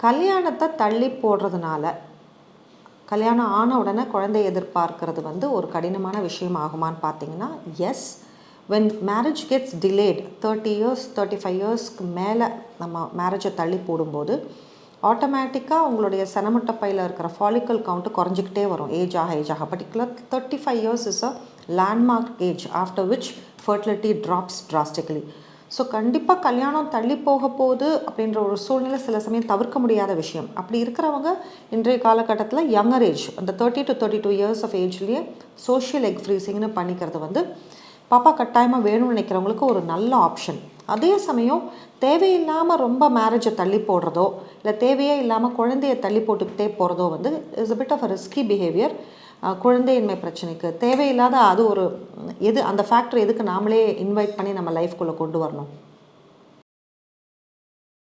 கல்யாணத்தை தள்ளி போடுறதுனால கல்யாணம் ஆன உடனே குழந்தை எதிர்பார்க்கறது வந்து ஒரு கடினமான விஷயம் ஆகுமான்னு பார்த்தீங்கன்னா as when marriage gets delayed thirty years thirty five இயர்ஸ்க்கு மேலே நம்ம மேரேஜை தள்ளி போடும்போது ஆட்டோமேட்டிக்காக உங்களுடைய செனமுட்டப்பையில் இருக்கிற ஃபாலிக்கல் கவுண்ட்டு குறைஞ்சிக்கிட்டே வரும். ஏஜ் ஆக ஏஜ் ஆக. Particular thirty five years is a landmark age after which fertility drops drastically so கண்டிப்பாக கல்யாணம் தள்ளி போக போகுது அப்படின்ற ஒரு சூழ்நிலை சில சமயம் தவிர்க்க முடியாத விஷயம். அப்படி இருக்கிறவங்க இன்றைய காலகட்டத்தில் யங்கர் ஏஜ் அந்த thirty to thirty two years of ஏஜ்லேயே social egg ஃப்ரீசிங்னு பண்ணிக்கிறது வந்து பாப்பா கட்டாயமாக வேணும்னு நினைக்கிறவங்களுக்கு ஒரு நல்ல ஆப்ஷன் அதே சமயம் தேவையில்லாமல் ரொம்ப மேரேஜை தள்ளி போடுறதோ இல்லை தேவையே இல்லாமல் குழந்தைய தள்ளி போட்டுக்கிட்டே போகிறதோ வந்து is a bit of a risky behaviour குழந்தையின்மை பிரச்சனைக்கு தேவையில்லாத அது ஒரு எது அந்த ஃபேக்டர் எதுக்கு நாமளே இன்வைட் பண்ணி நம்ம லைஃப்குள்ளே கொண்டு வரணும்?